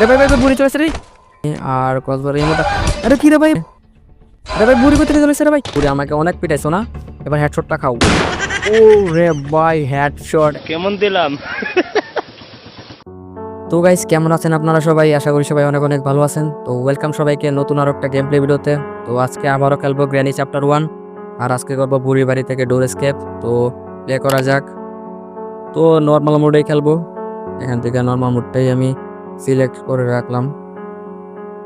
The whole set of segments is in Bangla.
আরে ভাই ভাই বুড়ি চলেছে রে। আর কসবার এই মতো আরে কি রে ভাই? আরে ভাই বুড়ি কোথায় চলেছে রে ভাই? বুড়ি আমাকে অনেক পিটাইছো না? এবার হেডশটটা খাও। ও রে ভাই হেডশট কেমন দিলাম? তো গাইস কেমন আছেন আপনারা সবাই? আশা করি সবাই অনেক অনেক ভালো আছেন। তো ওয়েলকাম সবাইকে নতুন আরও একটা গেম প্লে ভিডিওতে। তো আজকে আবারও খেলব গ্র্যানি চ্যাপ্টার ওয়ান আর আজকে করব বুড়ি বাড়ি থেকে ডোর স্কেপ তো প্লে করা যাক। তো নর্মাল মোডেই খেলব। এখান থেকে নর্মাল মোডটাই আমি সিলেক্ট করে রাখলাম।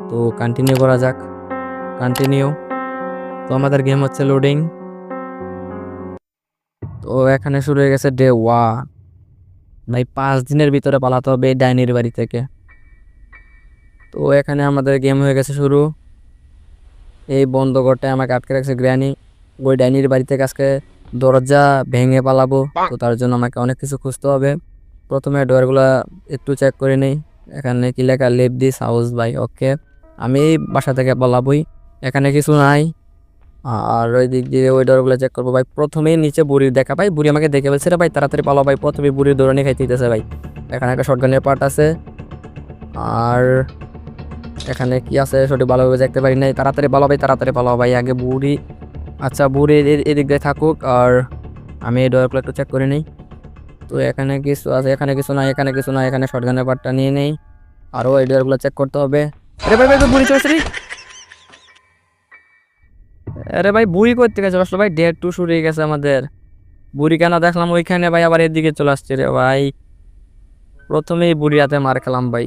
তো কন্টিনিউ করা যাক। কন্টিনিউ তো আমাদের গেম হচ্ছে লোডিং তো এখানে শুরু হয়ে গেছে ডে ওয়ান ভাই, পাঁচ দিনের ভিতরে পালাতে হবে এই ডাইনির বাড়ি থেকে। তো এখানে আমাদের গেম হয়ে গেছে শুরু। এই বন্ধ ঘরটায় আমাকে আটকে রাখছে গ্র্যানি ওই ডাইনির বাড়ি থেকে আজকে দরজা ভেঙে পালাবো। তো তার জন্য আমাকে অনেক কিছু খুঁজতে হবে। প্রথমে ডোরগুলো একটু চেক করে নেই। এখানে কি লেখা লেপ দিস হাউস বাই ওকে আমি বাসা থেকে পালাবই। এখানে কিছু নাই। আর ওই দিক দিয়ে ওই ডরগুলো চেক করব ভাই। প্রথমেই নিচে বুড়ির দেখা পাই। বুড়ি আমাকে দেখে বলছে, রে ভাই, তাড়াতাড়ি পালো ভাই। প্রথমে বুড়ির দৌড়ানি খাইতে দিতেছে ভাই। এখানে একটা শটগানের পার্ট আছে। আর এখানে কি আছে? সঠিক ভালোভাবে দেখতে পারি নাই। তাড়াতাড়ি পালো ভাই, তাড়াতাড়ি পালো ভাই। আগে বুড়ি আচ্ছা বুড়ি এদিক দিয়ে থাকুক। আর আমি এই ডরগুলো একটু চেক করে নিই। তো এখানে কিছু আছে এখানে কিছু নাই এখানে কিছু নাই এখানে শটগানের পার্টটা নিয়ে নেই। আরও এই ডরগুলো চেক করতে হবে। আরে ভাই ভাই ভাই, বুড়ি চলেছে আরে ভাই বুড়ি করতে গেছে? আসলে ভাই ডেট টু শুরু হয়ে গেছে আমাদের। বুড়ি কেন দেখলাম ওইখানে? ভাই আবার এদিকে চলে আসছে রে ভাই। প্রথমেই বুড়ি হাতে মার খেলাম ভাই।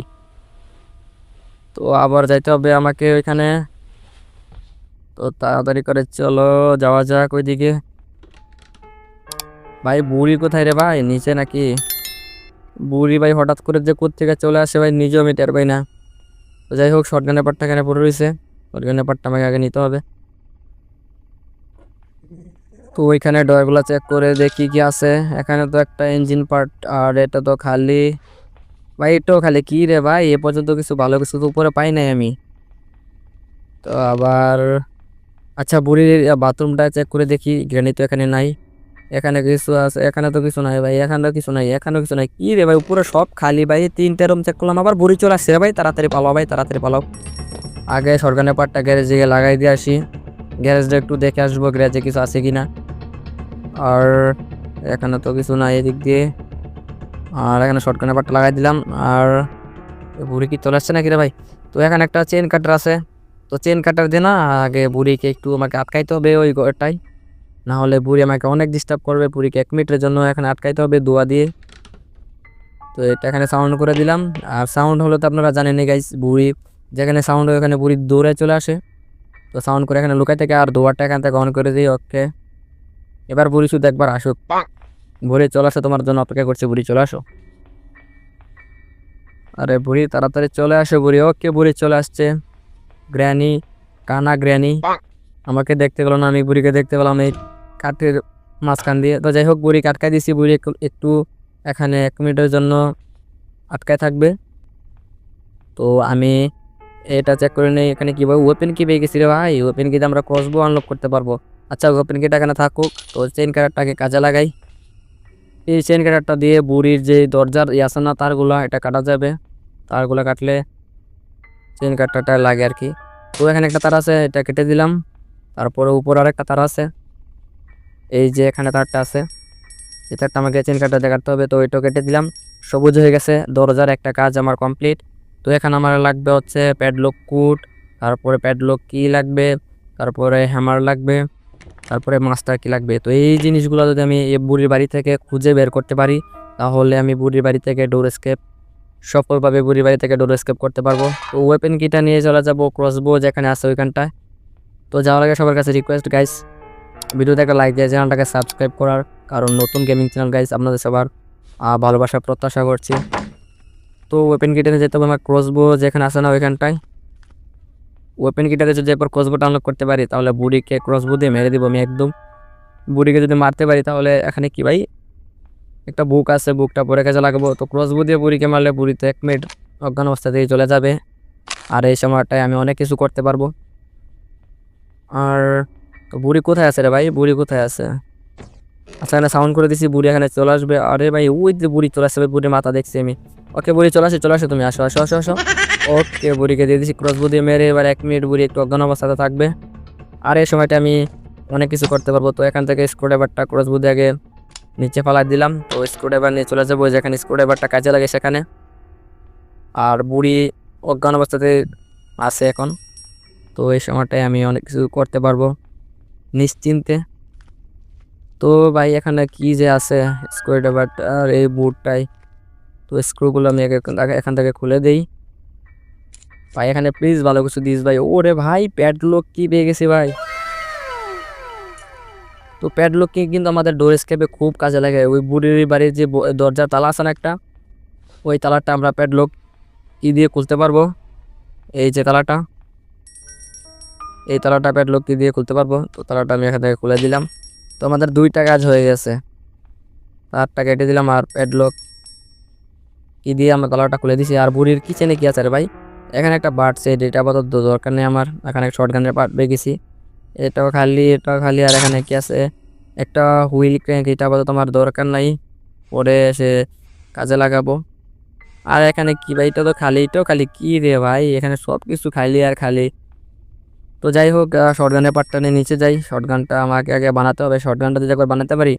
তো আবার যাইতে হবে আমাকে ওইখানে। তো তাড়াতাড়ি করে চলো যাওয়া যাক ওইদিকে। ভাই, বুড়ি কোথায় রে ভাই? নিচে নাকি? বুড়ি ভাই হঠাৎ করে যে কোথেকে চলে আসে ভাই, নিজেও আমি টের পাই না। তো যাই হোক শর্টগানের পার্টটা এখানে পড়ে রয়েছে শর্টগানের পার্টটা আমাকে আগে নিতে হবে। তো ওইখানে ডয়গুলো চেক করে দেখি কি আছে। এখানে তো একটা ইঞ্জিন পার্ট আর এটা তো খালি। ভাই এটাও খালি কী রে ভাই? এ পর্যন্ত কিছু ভালো কিছু তো উপরে পাই নাই আমি। তো আবার আচ্ছা বুড়ির বাথরুমটা চেক করে দেখি। গ্রেনি তো এখানে নাই। এখানে কিছু আছে, এখানে তো কিছু নাই ভাই এখানেও কিছু নাই, এখানেও কিছু নাই। কি রে ভাই উপরে সব খালি ভাই, তিনটে রুম চেক করলাম, আবার বুড়ি চলে আসছে ভাই, তাড়াতাড়ি পালাও ভাই, তাড়াতাড়ি পালাও। আগে সরকারের পাটটা গ্যারেজে গিয়ে লাগাই দিয়ে আসি গ্যারেজটা একটু দেখে আসব গ্যারেজে কিছু আছে কি না আর এখানে তো কিছু নাই এদিক দিয়ে। আর এখানে শর্টকানের পাটটা লাগাই দিলাম, আর বুড়ি কি চলে আসছে নাকি রে ভাই? তো এখানে একটা চেন কাটার আছে, তো চেন কাটার দিয়ে না আগে বুড়িকে একটু আমাকে আটকাইতে হবে ওই ঘরটাই না হলে বুড়ি আমাকে অনেক ডিস্টার্ব করবে। বুড়িকে এক মিনিটের জন্য এখানে আটকাইতে হবে দোয়া দিয়ে। তো এটা এখানে সাউন্ড করে দিলাম। আর সাউন্ড হলো তো আপনারা জানেনই গাইস বুড়ি যেখানে সাউন্ড হয় ওখানে বুড়ি দৌড়ে চলে আসে। তো সাউন্ড করে এখানে লুকাই থেকে আর দোয়ারটা এখান থেকে অন করে দিই ওকে এবার বুড়ি শুধু একবার আসুক। বুড়ি চলে আসো তোমার জন্য অপেক্ষা করছে। বুড়ি চলে আসো। আরে বুড়ি তাড়াতাড়ি চলে আসো বুড়ি ওকে বুড়ি চলে আসছে। গ্র্যানি কানা গ্র্যানি। আমাকে দেখতে পেল না আমি বুড়িকে দেখতে পেলাম এই কাঠের মাঝখান দিয়ে। তো যাই হোক বুড়ি আটকাই দিছি, বুড়ি একটু- এখানে এক মিনিটের জন্য আটকায় থাকবে। তো আমি এটা চেক করে নিই, এখানে কীভাবে ওপেন কি পেয়ে গেছি রে ভাই। ওপেন কিতে আমরা ক্রসবো আনলক করতে পারব। আচ্ছা ওপেন কিটা এখানে থাকুক। তো চেন কাটারটাকে কাজে লাগাই। এই চেন কাটারটা দিয়ে বুড়ির যে দরজার আছে না, তারগুলো, এটা কাটা যাবে। তারগুলো কাটলে চেন কাটারটা লাগে আর কি। তো এখানে একটা তার আছে, এটা কেটে দিলাম। তারপরে উপর আরেকটা তার আছে। এই যে এখানে তারটা আছে। এই তারটা আমাকে চেন কাটাতে কাটতে হবে। তো ওইটাও কেটে দিলাম। সবুজ হয়ে গেছে। দরজার একটা কাজ আমার কমপ্লিট তো এখানে আমার লাগবে হচ্ছে প্যাডলক কুট তারপরে প্যাডলক কি লাগবে, তারপরে হ্যামার লাগবে, তারপরে মাস্টার কি লাগবে। তো এই জিনিসগুলো যদি আমি এই বুড়ির বাড়ি থেকে খুঁজে বের করতে পারি, তাহলে আমি বুড়ির বাড়ি থেকে ডোর স্কেপ সফলভাবে বুড়ির বাড়ি থেকে ডোর স্কেপ করতে পারব। তো ওয়েপেন কিটা নিয়ে চলে যাব ক্রসবো যেখানে আছে ওইখানটায়। তো যাওয়ার আগে সবার কাছে রিকোয়েস্ট গাইস ভিডিওতে একটা লাইক দিয়ে চ্যানেলটাকে সাবস্ক্রাইব করার কারণ নতুন গেমিং চ্যানেল গাইস আপনাদের সবার ভালোবাসা প্রত্যাশা করছি। তো ওয়েপেন কিটা নিয়ে যেতে হবে আমার ক্রসবো যেখানে আছে না ওইখানটায় ওয়েপেন কিটাতে যদি একবার ক্রসবোটা আনলক করতে পারি, তাহলে বুড়িকে ক্রসবো দিয়ে মেরে দিব আমি একদম। বুড়িকে যদি মারতে পারি, তাহলে এখানে কি ভাই? একটা বুক আছে, বুকটা পরে কাজে লাগাবো। তো ক্রসবো দিয়ে বুড়িকে মারলে বুড়িতে এক মিনিট অজ্ঞান অবস্থা দিয়ে চলে যাবে। আর এই সময়টায় আমি অনেক কিছু করতে পারব। আর তো বুড়ি কোথায় আছে রে ভাই? বুড়ি কোথায় আছে? আচ্ছা এখানে সাউন্ড করে দিছি, বুড়ি এখানে চলে আসবে। আরে ভাই, ওই যে বুড়ি চলে আসবে বুড়ির মাথা দেখছি আমি। ওকে বুড়ি, চলে আসে, চলে আসো তুমি, আসো আসো আসো আসো। ওকে বুড়িকে দিয়ে দিচ্ছি ক্রসবো দিয়ে মেরে এবার এক মিনিট বুড়ি একটু অজ্ঞান অবস্থাতে থাকবে। আর এই সময়টা আমি অনেক কিছু করতে পারব। তো এখান থেকে স্ক্রুড্রাইভারটা ক্রসবো দিয়ে আগে নিচে ফালাই দিলাম। তো স্ক্রুড্রাইভার নিয়ে চলে যাব যেখানে স্ক্রুড্রাইভারটা কাজে লাগে সেখানে। আর বুড়ি অজ্ঞান অবস্থাতে আছে এখন। তো এই সময়টায় আমি অনেক কিছু করতে পারব। নিশ্চিন্তে। তো ভাই, এখানে কি যে আছে স্ক্রুড্রাইভারটা আর এই বুটটাই তো স্ক্রুগুলো আমি এখান থেকে- খুলে দেই। ভাই, এখানে প্লিজ ভালো কিছু দিস ভাই। ওরে ভাই প্যাডলক কি পেয়ে গেছি ভাই। তো প্যাডলক কি কিন্তু আমাদের ডোর স্কেপে খুব কাজে লাগে। ওই বুড়ির বাড়ির যে দরজার তালা আছে না একটা, ওই তালাটা আমরা প্যাডলক কি দিয়ে খুলতে পারব? এই যে তালাটা। এই তালাটা প্যাডলক কি দিয়ে খুলতে পারব। তো তালাটা আমি এখান থেকে খুলে দিলাম। তো আমাদের দুইটা কাজ হয়ে গেছে। তারটা কেটে দিলাম আর প্যাডলক কি দিয়ে আমরা তালাটা খুলে দিছি। আর বুড়ির কিচেনে কি আছে রে ভাই? এখানে একটা বার্ড সেট, এটা আপাতত দরকার নেই আমার। এখানে শর্ট গানের পার্ট পেয়ে গেছি এটাও খালি এটাও খালি। আর এখানে কি আছে? একটা হুইল ক্র্যাঙ্ক, এটা আপাতত আমার দরকার নাই। পরে এসে কাজে লাগাবো। আর এখানে কি ভাই? এটা তো খালি, এটাও খালি কী রে ভাই? এখানে সব কিছু খালি আর খালি। তো যাই হোক শর্ট গানের পার্টটা নিয়ে নিচে যাই। শর্টগানটা আমাকে আগে বানাতে হবে। শর্টগানটা যদি একবার বানাতে পারি,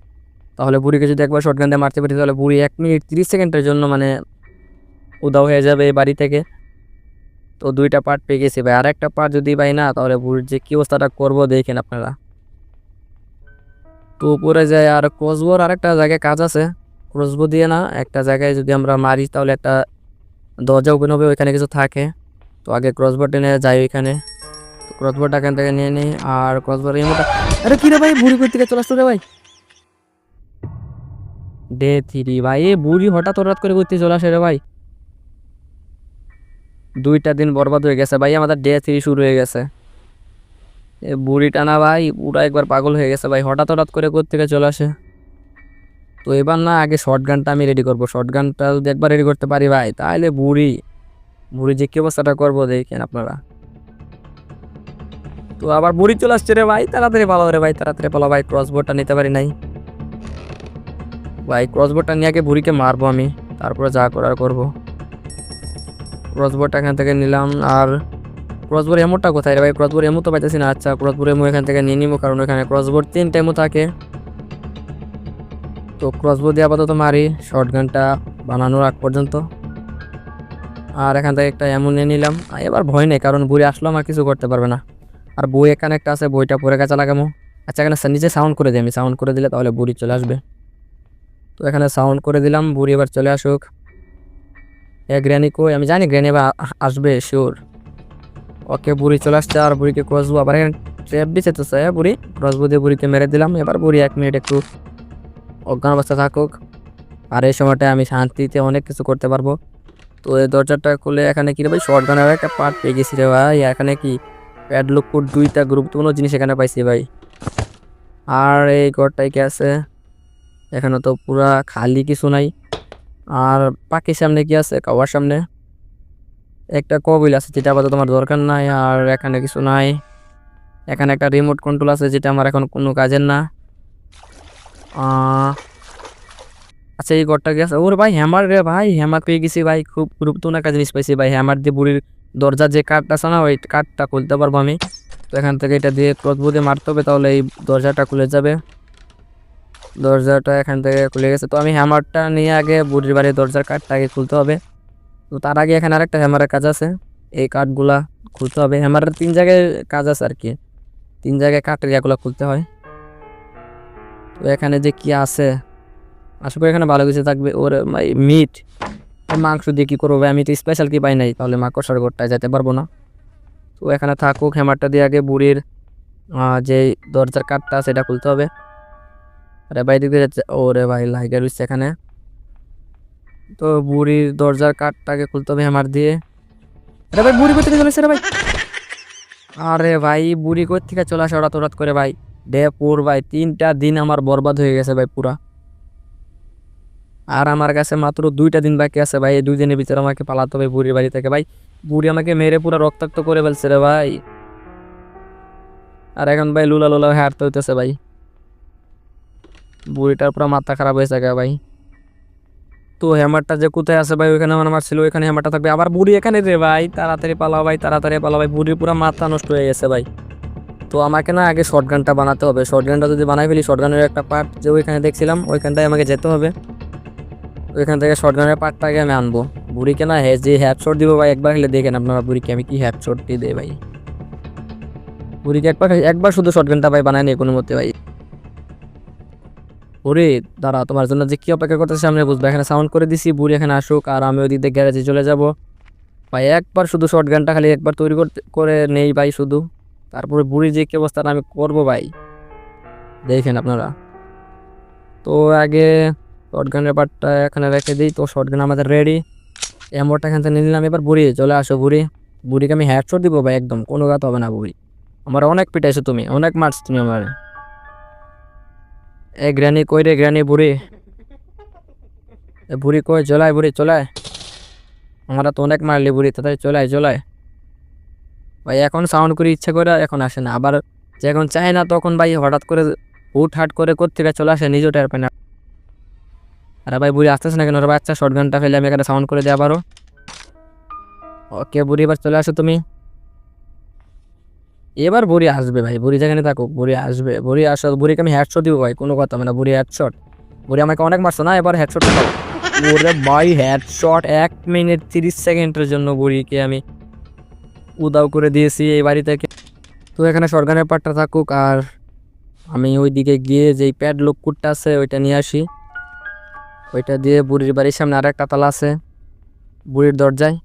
তাহলে বুড়িকে যদি একবার শর্টগান দিয়ে মারতে পারি, তাহলে বুড়ি এক মিনিট তিরিশ সেকেন্ডের জন্য মানে উদাও হয়ে যাবে এই বাড়ি থেকে। তো দুইটা পার্ট পেয়ে গেছি ভাই। আর একটা পার্ট যদি পাই না, তাহলে বুড়ির যে কী অবস্থাটা করব দেখেন আপনারা। তো উপরে যায় আর ক্রসবোর আর একটা জায়গায় কাজ আছে। ক্রসবো দিয়ে না, একটা জায়গায় যদি আমরা মারি, তাহলে একটা দরজা ওপেন হবে, ওইখানে কিছু থাকে। তো আগে ক্রসবো টেনে যাই ওইখানে। তো ক্রসবোটা এখান থেকে নিয়ে নিই আর ক্রসবোর এমনটা আরে কি রে ভাই? বুড়ি থেকে চলে আসতো রে ভাই? ডে থ্রি ভাই। এ বুড়ি হঠাৎ হঠাৎ করে ঘুরতে চলে আসে রে ভাই? দুইটা দিন বরবাদ হয়ে গেছে ভাই। আমাদের ডে থ্রি শুরু হয়ে গেছে। এ বুড়ি টানা ভাই পুরা একবার পাগল হয়ে গেছে ভাই। হঠাৎ হঠাৎ করে থেকে চলে আসে? তো এবার না আগে শর্ট গানটা আমি রেডি করব। শর্ট গানটা যদি একবার রেডি করতে পারি ভাই, তাহলে বুড়ি বুড়ি যে কি অবস্থাটা করব দেখেন আপনারা। তো আবার বুড়ি চলে আসছে রে ভাই, তাড়াতাড়ি ভালো রে ভাই, তাড়াতাড়ি পালো ভাই ক্রসবোর্ডটা নিতে পারি নাই। ভাই ক্রসবোর্ডটা নিয়ে আগে বুড়িকে মারবো আমি, তারপরে যা করার করব। ক্রসবোর্ডটা এখান থেকে নিলাম, আর ক্রসবোর্ড এমোটা কোথায় রে ভাই? ক্রসবোর্ড এমো তো পাইতেছি না আচ্ছা ক্রসবোর্ড এমো এখান থেকে নিয়ে নিবো, কারণ এখানে ক্রসবোর্ড তিনটা এমো থাকে। তো ক্রসবোর্ড দিয়ে আপাতত মারি শর্ট গানটা বানানোর আগ পর্যন্ত। আর এখান থেকে একটা এমন নিয়ে নিলাম। এবার ভয় নেই, কারণ বুড়ি আসলো, আমার কিছু করতে পারবে না। আর বই এখানে একটা আছে, বইটা পরে কাছে লাগামো। আচ্ছা এখানে নিজে সাউন্ড করে দিই আমি সাউন্ড করে দিলে তাহলে বুড়ি চলে আসবে। তো এখানে সাউন্ড করে দিলাম, বুড়ি এবার চলে আসুক। এ গ্র্যানি কই? আমি জানি গ্র্যানি এবার আসবে শিওর ওকে, বুড়ি চলে আসছে, আর বুড়িকে ক্রসবো আবার এখানে ট্র্যাপ দিচ্ছে তো স্যার বুড়ি। ক্রসবো দিয়ে বুড়িকে মেরে দিলাম, এবার বুড়ি এক মিনিট একটু অজ্ঞান অবস্থা থাকুক। আর এই সময়টায় আমি শান্তিতে অনেক কিছু করতে পারব। তো এই দরজাটা খুলে এখানে কি রে ভাই? শর্ট গানের একটা পার্ট পেয়ে গেছি রে ভাই। এখানে কি প্যাডলক কোড দুইটা গুরুত্বপূর্ণ জিনিস এখানে পাইছি ভাই। আর এই ঘরটাই কি আছে? এখানে তো পুরা খালি কিছু নাই। আর পাখির সামনে কি আছে? কাওয়ার সামনে। একটা কবিল আছে, যেটা আপাতত তোমার দরকার নাই, আর এখানে কিছু নাই। এখানে একটা রিমোট কন্ট্রোল আছে, যেটা আমার এখন কোনো কাজের না। আচ্ছা এই ঘরটা কি আছে? ওর ভাই হ্যামার রে ভাই হ্যামার পেয়ে গেছি ভাই। খুব গুরুত্বপূর্ণ একটা জিনিস পাইছি ভাই হ্যামার দিয়ে বুড়ির দরজার যে কাঠটা আছে না, ওই কাঠটা খুলতে পারব আমি। তো এখান থেকে এটা দিয়ে ক্রসবো মারতে হবে, তাহলে এই দরজাটা খুলে যাবে। দরজাটা এখান থেকে খুলে গেছে। তো আমি হ্যামারটা নিয়ে আগে বুড়ির বাড়ির দরজার কাঠটা আগে খুলতে হবে। তো তার আগে এখানে আরেকটা হ্যামারের কাজ আছে। এই কাঠগুলা খুলতে হবে। হ্যামারের তিন জায়গায় কাজ আছে আর কি। তিন জায়গায় কাঠের ইয়াগুলো খুলতে হয়। তো এখানে যে কি আছে, আশা করি এখানে ভালো কিছু থাকবে। ওর মিট মাংস দিয়ে কী করব আমি তো স্পেশাল কি পাই নাই, তাহলে মাকড়সার ঘরটায় যেতে পারব না। তো এখানে থাকুক হ্যামারটা দিয়ে আগে বুড়ির যে দরজার কাঠটা সেটা খুলতে হবে। আরে ভাই দিকে যাচ্ছে, ওরে ভাই লাইগার রয়েছে এখানে। তো বুড়ির দরজার কাঠটাকে খুলতে হবে হ্যামার দিয়ে। আরে ভাই, বুড়ি কোথেকে চলে রে ভাই? আরে ভাই, বুড়ি কোথেকে চলে আসে হঠাৎ ওরাত করে ভাই? ডে পুর ভাই, তিনটা দিন আমার বরবাদ হয়ে গেছে ভাই পুরা। আর আমার কাছে মাত্র দুইটা দিন বাকি আছে ভাই, এই দুই দিনের ভিতরে আমাকে পালাতে হবে বুড়ির বাড়ি থেকে। ভাই, বুড়ি আমাকে মেরে পুরো রক্তাক্ত করে ফেলছে রে ভাই। আর এখন ভাই লুলা লুলা হারতে হইতেছে ভাই। বুড়িটার পুরো মাথা খারাপ হয়েছে ভাই। তো হ্যামারটা যে কোথায় আছে ভাই, ওইখানে আমার ছিল ওইখানে হ্যামারটা থাকবে। আবার বুড়ি এখানে রে ভাই, তাড়াতাড়ি পালাও ভাই, তাড়াতাড়ি পালাও ভাই। বুড়ির পুরো মাথা নষ্ট হয়ে গেছে ভাই। তো আমাকে না আগে শর্ট গানটা বানাতে হবে। শর্ট গানটা যদি বানাই ফেলি শর্ট গানের একটা পার্ট যে ওইখানে দেখছিলাম, ওইখানটায় আমাকে যেতে হবে। ওইখান থেকে শর্ট গানের পার্টটাকে আমি আনব। বুড়িকে না হ্যাঁ যে হ্যাপ শট দিব ভাই, একবার হলে দেখেন আপনারা বুড়িকে আমি কি হ্যাপ শটটি দেই ভাই। বুড়িকে একবার একবার শুধু শর্ট গানটা ভাই বানায় নি কোনো মতে ভাই। বুড়ি দাঁড়া তোমার জন্য যে কী অপেক্ষা করতেছে সামনে বুঝবে, এখানে সাউন্ড করে দিছি, বুড়ি এখানে আসুক, আর আমি ওই দিক দিয়ে গ্যারেজে চলে যাব। ভাই, একবার শুধু শর্ট গানটা খালি একবার তৈরি করতে, করে নেই ভাই শুধু। তারপরে বুড়ির যে কী অবস্থাটা আমি করব ভাই। দেখেন আপনারা। তো আগে শর্ট গানের পার্টটা এখানে রেখে দিই। তো শর্ট গান আমাদের রেডি এমনটা এখান থেকে নিয়ে নিলাম। এবার বুড়ি, চলে আসো বুড়ি। বুড়িকে আমি হ্যাডশট দিব ভাই, একদম। কোনো গাত হবে না বুড়ি। আমার অনেক পিটাইছো তুমি, অনেক মারছ তুমি আমার। এ গ্রানি কই রে গ্রানি বুড়ি? এ বুড়ি কই? চলায় বুড়ি চলায় আমরা তো অনেক মারলি বুড়ি, তাড়াতাড়ি চলায় চলায় ভাই, এখন সাউন্ড করে ইচ্ছা করে, এখন আসে না। আবার যখন চায় না, তখন ভাই হঠাৎ করে হুট হাট করে কোথেকে চলে আসে, নিজেও টের পায় না। আরে ভাই, বুড়ি আসতেছে না কেন ওর বাচ্চা শর্ট গানটা ফেলে আমি এখানে সাউন্ড করে দেওয়া পারো ওকে বুড়ি, এবার চলে আসো তুমি। এবার বুড়ি আসবে ভাই, বুড়ি যেখানে থাকুক, বুড়ি আসবে। বুড়ি আসো, বুড়িকে আমি হেডশট দিব ভাই, কোনো কথা হবে না, বুড়ি হেডশট বুড়ি আমাকে অনেক মারছো না? এবার হেডশট খাও ওরে ভাই হেডশট এক মিনিট তিরিশ সেকেন্ডের জন্য বুড়িকে আমি উদাও করে দিয়েছি এই বাড়ি থেকে। তো এখানে সরকারের পাটটা থাকুক, আর আমি ওই দিকে গিয়ে যেই প্যাড লোক কুটটা আছে, ওইটা নিয়ে আসি। ওইটা দিয়ে বুড়ির বাড়ির সামনে আর একটা তালা আছে। বুড়ির দরজায়।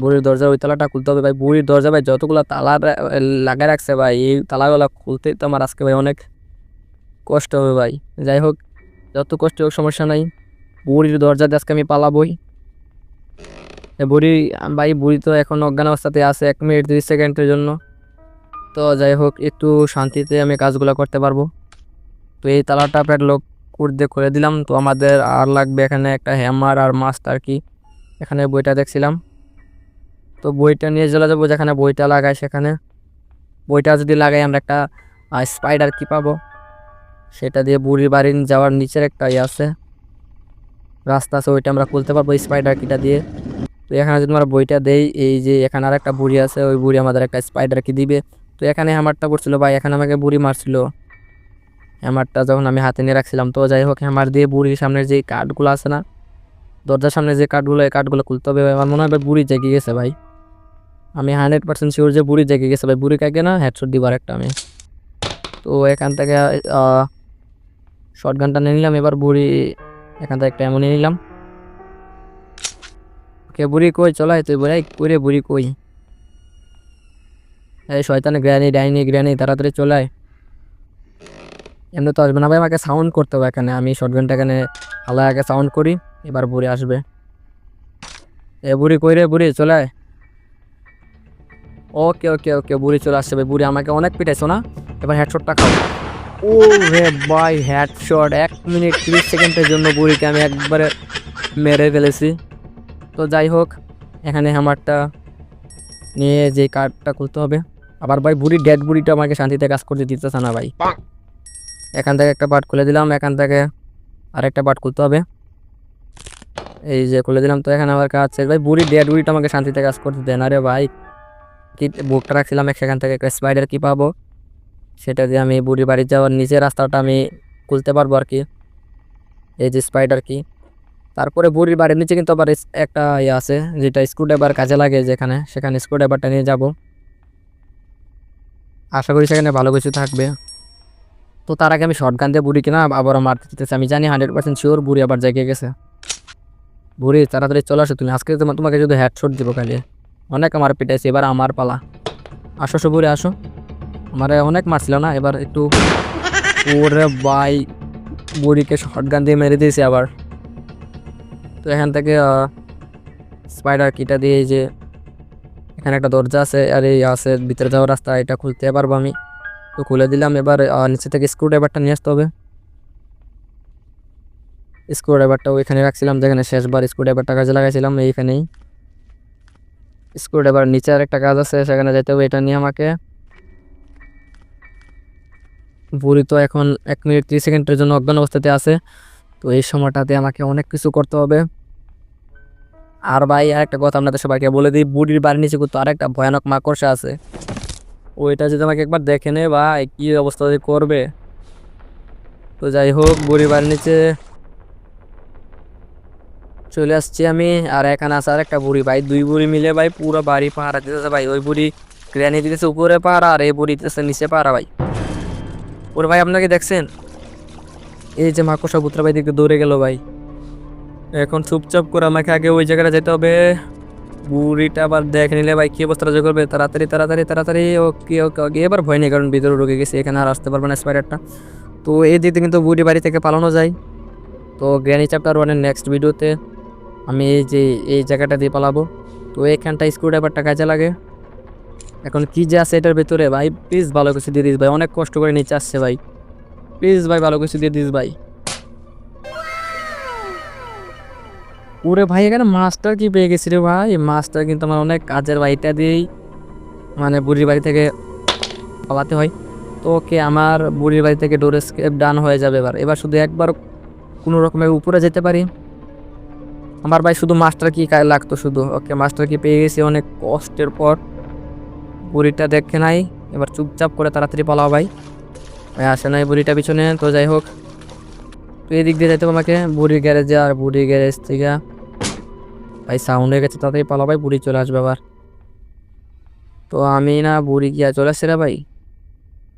বুড়ির দরজা ওই তালাটা খুলতে হবে। ভাই, বুড়ির দরজা, ভাই, যতগুলো তালা লাগাই রাখছে, ভাই, এই তালাগুলো খুলতে তো আমার আজকে, ভাই, অনেক কষ্ট হবে, ভাই। যাই হোক, যত কষ্ট হোক, সমস্যা নাই। বুড়ির দরজা আজকে আমি পালাবই। বুড়ি, ভাই, বুড়ি তো এখন অজ্ঞান অবস্থাতে আছে, এক মিনিট তিরিশ সেকেন্ডের জন্য। তো যাই হোক, একটু শান্তিতে আমি কাজগুলো করতে পারব। তো এই তালাটা প্যাড কুড়তে করে দিলাম। তো আমাদের আর লাগবে এখানে একটা হ্যামার আর মাস্ট আর কি। এখানে বইটা দেখছিলাম। তো বইটা নিয়ে চলে যাব যেখানে বইটা লাগাই সেখানে। বইটা যদি লাগাই আমরা একটা স্পাইডার কি পাবো? সেটা দিয়ে বুড়ির বাড়ির যাওয়ার নিচের একটা ইয়ে আছে। রাস্তা আছে, ওইটা আমরা খুলতে পারব স্পাইডার কিটা দিয়ে। তো এখানে যদি আমরা বইটা দেই, এই যে এখানে আর একটা বুড়ি আছে, ওই বুড়ি আমাদের একটা স্পাইডার কি দিবে। তো এখানে হ্যামারটা পড়ছিল ভাই, এখানে আমাকে বুড়ি মারছিল। হ্যামারটা যখন আমি হাতে নিয়ে রাখছিলাম, তো যাই হোক, হ্যামার দিয়ে বুড়ির সামনের যে কাঠগুলো আছে না, দরজার সামনে যে কাঠগুলো, এই কাঠগুলো খুলতে হবে। আমার মনে হয় বুড়ি জেগে গেছে ভাই। আমি হান্ড্রেড পার্সেন্ট শিওর যে বুড়ি জেগে গেছে ভাই। বুড়ি কাকে না হেডশট দিবার একটা আমি। তো এখান থেকে শর্ট গানটা নিয়ে নিলাম। এবার বুড়ি এখান থেকে একটা এমন নিলাম। কে বুড়ি কই? চলাই তুই বুড়াই কই বুড়ি কই? এই শয়তানে গ্র্যানি ডাইনি গ্র্যানি তাড়াতাড়ি চলায় এমনি তো আসবে না। ভাই, আমাকে সাউন্ড করতে হবে এখানে। আমি শর্ট এখানে এখানে আগে সাউন্ড করি, এবার বুড়ি আসবে। এ বুড়ি কই রে? বুড়ি চলায় ওকে ওকে ওকে, বুড়ি চলে আসছে ভাই। বুড়ি আমাকে অনেক পিটাইছো না? এবার হেডশটটা খাও। ও রে ভাই হেডশট এক মিনিট তিরিশ সেকেন্ডের জন্য বুড়িকে আমি একবারে মেরে ফেলেছি। তো যাই হোক, এখানে হ্যামারটা নিয়ে যে কার্ডটা খুলতে হবে। আবার ভাই, বুড়ি ডেড বুড়িটা আমাকে শান্তিতে কাজ করতে দিতেছে না ভাই। এখান থেকে একটা পার্ট খুলে দিলাম, এখান থেকে আরেকটা পার্ট খুলতে হবে। এই যে খুলে দিলাম, তো এখানে আবার কাজ আছে ভাই, বুড়ি, ডেড বুড়িটা আমাকে শান্তিতে কাজ করতে দেন আরে ভাই। কি, বুকটা রাখছিলাম সেখান থেকে, একটা স্পাইডার কি পাবো? সেটা দিয়ে আমি বুড়ি বাড়ি যাওয়ার নিচের রাস্তাটা আমি খুলতে পারব আর কি। এই যে স্পাইডার কি। তারপরে বুড়ির বাড়ির নিচে কিন্তু আবার একটা ইয়ে আছে, যেটা স্ক্রুড্রাইভার কাজে লাগে যেখানে, সেখানে স্ক্রুড্রাইভারটা নিয়ে যাব। আশা করি সেখানে ভালো কিছু থাকবে। তো তার আগে আমি শর্ট গান দিয়ে বুড়ি কিনা, আবারও মারতে দিতেছি আমি জানি হান্ড্রেড পার্সেন্ট শিওর বুড়ি আবার জেগে গেছে। বুড়ি, তাড়াতাড়ি চলে আসো তুমি। আজকে তোমা- তোমাকে যদি হেডশট দিব খালি অনেক আমার পিটাইছে, এবার আমার পালা। আসো আসো বুড়ি, আসো। আমারে অনেক মারছিল না, এবার একটু ওরে বাই বুড়িকে শর্ট গান দিয়ে মেরে দিয়েছি আবার। তো এখান থেকে স্পাইডার কিটা দিয়ে যে, এখানে একটা দরজা আছে, আর এই আছে, ভিতরে যাওয়ার রাস্তা, এটা খুলতে পারব আমি। তো খুলে দিলাম। এবার নিচে থেকে স্ক্রু ড্রাইভারটা নিয়ে আসতে হবে। স্ক্রু ড্রাইভারটা ওইখানে রাখছিলাম। যেখানে শেষবার স্ক্রু ড্রাইভারটা কাজে লাগাইছিলাম, এইখানেই। স্ক্রু ড্রাইভার নিচে আর একটা কাজ আছে, সেখানে যেতে হবে। এটা নিয়ে আমাকে বুড়ি তো এখন এক মিনিট ত্রিশ সেকেন্ডের জন্য অজ্ঞান অবস্থাতে আছে। তো এই সময়টাতে আমাকে অনেক কিছু করতে হবে। আর ভাই, আরেকটা কথা আপনাদের সবাইকে বলে দিই, বুড়ির বাড়ির নিচে কিন্তু আরেকটা ভয়ানক মাকড়সা আছে। ওইটা যদি আমাকে একবার দেখে নে ভাই, কী অবস্থা করবে। তো যাই হোক বুড়ির নিচে চলে আসছি আমি, আর এখানে আছে আর একটা বুড়ি ভাই। দুই বুড়ি মিলে ভাই পুরো বাড়ি পাহারা দিতেছে ভাই। ওই বুড়ি গ্র্যানি দিতেছে উপরে পাহারা, আর এই বুড়ি দিতেছে নিচে পাহারা ভাই। ওর ভাই আপনাকে দেখছেন? এই যে মাকড়সা পুত্র ভাই দিকে দৌড়ে গেল ভাই। এখন চুপচাপ করে আমাকে আগে ওই জায়গাটা যেতে হবে। বুড়িটা আবার দেখে নিলে ভাই, কি অবস্থাটা যে করবে? তাড়াতাড়ি তাড়াতাড়ি তাড়াতাড়ি, ওকে ওকে ওকে। এবার ভয় নেই, কারণ ভিতরে ঢুকে গেছে, এখানে আর আসতে পারবে না স্পাইডারটা তো এই দিকে কিন্তু বুড়ি বাড়ি থেকে পালানো যায়। তো গ্র্যানি চ্যাপ্টার ওয়ানের নেক্সট ভিডিওতে আমি এই যে, এই জায়গাটা দিয়ে পালাবো। তো এখানটা স্ক্রু ড্রাইভারটা কাজে লাগে। এখন কি যে আছে এটার ভিতরে, ভাই প্লিজ ভালো কিছু দিয়ে দিস ভাই। অনেক কষ্ট করে নিচে আসছে ভাই। প্লিজ ভাই, ভালো কিছু দিয়ে দিস ভাই। ওরে ভাই, এখানে মাছটার কি পেয়ে গেছি রে ভাই? মাছটা কিন্তু আমার অনেক কাজের বাড়িটা দিয়েই মানে বুড়ির বাড়ি থেকে পালাতে হয়। তো ওকে আমার বুড়ির বাড়ি থেকে ডোর স্কেপ ডান হয়ে যাবে এবার। এবার শুধু একবার কোনো রকমের উপরে যেতে পারি। আমার ভাই শুধু মাস্টার কি লাগতো শুধু। ওকে মাস্টার কি পেয়ে গেছি অনেক কষ্টের পর। বুড়িটা দেখে নাই। এবার চুপচাপ করে তাড়াতাড়ি পালাও ভাই, আসে নাই বুড়িটা পিছনে। তো যাই হোক এদিক দিয়ে হবে আমাকে। বুড়ির গ্যারেজে আর বুড়ির গ্যারেজ থেকে। ভাই সাউন্ড হয়ে গেছে, তাড়াতাড়ি পালাও ভাই, বুড়ি চলে আসবে আবার। তো আমি না বুড়ি গিয়া চলে আসছে রে ভাই।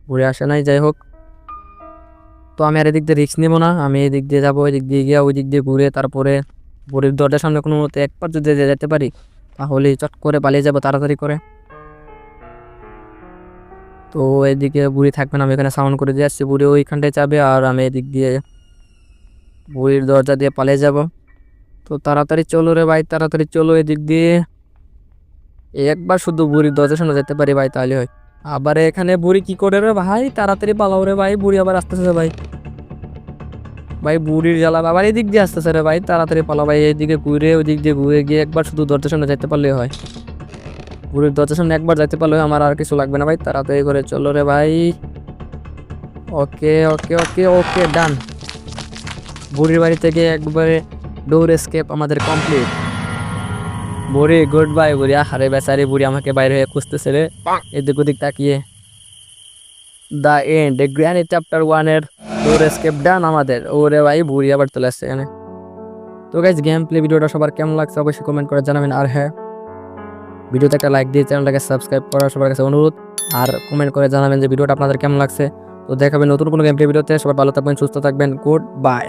বুড়ি আসে নাই, যাই হোক। তো আমি আর এদিক দিয়ে রিস্ক নেব না। আমি এদিক দিয়ে যাব, এদিক দিয়ে গিয়ে ওই দিক দিয়ে ঘুরে তারপরে বুড়ির দরজার সামনে কোনো মতো একবার যদি যেতে পারি, তাহলে চট করে পালিয়ে যাব তাড়াতাড়ি করে। তো এদিকে বুড়ি থাকবে না, আমি এখানে সাউন্ড করে দিয়ে আসছি। বুড়ি ওইখানটায় যাবে আর আমি এদিক দিয়ে বুড়ির দরজা দিয়ে পালিয়ে যাব। তো তাড়াতাড়ি চলো রে ভাই, তাড়াতাড়ি চলো এদিক দিয়ে। একবার শুধু বুড়ির দরজার সামনে যেতে পারি ভাই তাহলে হয়। আবার এখানে বুড়ি কি করে রে ভাই? তাড়াতাড়ি পালাও রে ভাই, বুড়ি আবার আসতেছে ভাই। ভাই বুড়ির জ্বালা আবার এদিক দিয়ে আসতেছে রে ভাই, তাড়াতাড়ি পালাও ভাই এদিকে ঘুরে ওইদিক দিয়ে ঘুরে গিয়ে একবার শুধু দরজার সামনে যেতে পারলে হয়। বুড়ির দরজার সামনে একবার যেতে পারলে আমার আর কিছু লাগবে না ভাই, তাড়াতাড়ি করে চলো রে ভাই। ওকে ওকে ওকে ওকে, ডান। বুড়ির বাড়ি থেকে একবারে ডোর স্কেপ আমাদের কমপ্লিট বুড়ি গুড বাই বুড়ি। আরে বেচারি বুড়ি আমাকে বাইরে হয়ে খুঁজতেছে রে। এদিক ওদিক তাকিয়ে। দ্য এন্ড গ্র্যানি চ্যাপ্টার ওয়ানের ডোর স্কেপ ডান আমাদের। ওরে ভাই, বুড়ি আবার চলে আসছে এখানে। তো গাইজ গেম প্লে ভিডিওটা সবার কেমন লাগছে অবশ্যই কমেন্ট করে জানাবেন। আর হ্যাঁ ভিডিওতে একটা লাইক দিয়ে চ্যানেলটাকে সাবস্ক্রাইব করার সবার কাছে অনুরোধ। আর কমেন্ট করে জানাবেন যে ভিডিওটা আপনাদের কেমন লাগছে। তো দেখাবেন নতুন কোনো গেম প্লে ভিডিওতে। সবার ভালো থাকবেন, সুস্থ থাকবেন। Good bye